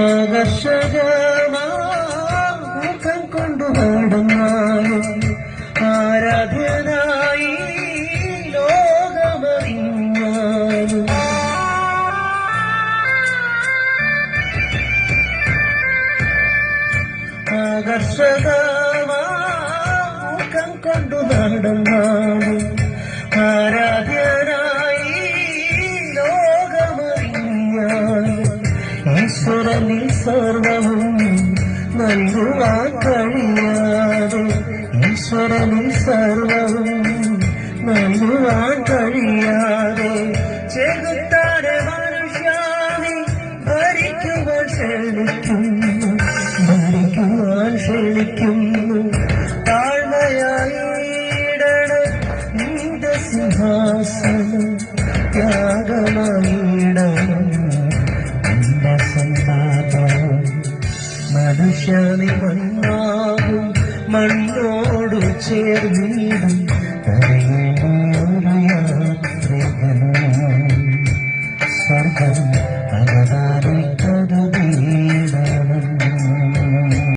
ആകർഷകമാക്കം കൊണ്ടു നടന്നാലും ആരാധ്യനായി ലോകമറിഞ്ഞാലും. ആകർഷകമാക്കം കൊണ്ടു നടന്നാലും ആരാധ്യനായി ഈശ്വരനിൽ സർവവും നൽകുവാൻ കഴിയാതെ ഈശ്വരനിൽ സർവവും നൽകുവാൻ കഴിയാതെ ചെകുത്താനെ മനുഷ്യാവി ഭരിക്കുവാൻ ക്ഷണിക്കുന്നു ഭരിക്കുവാൻ ക്ഷണിക്കുന്നു. താഴ്മയായിടണ സിംഹാസനം ത്യാഗമായിടണം മനുഷ്യനി മണ്ണാകും മണ്ണോടു ചേർന്നീടും. സ്വർഗം അകതാരി കരുത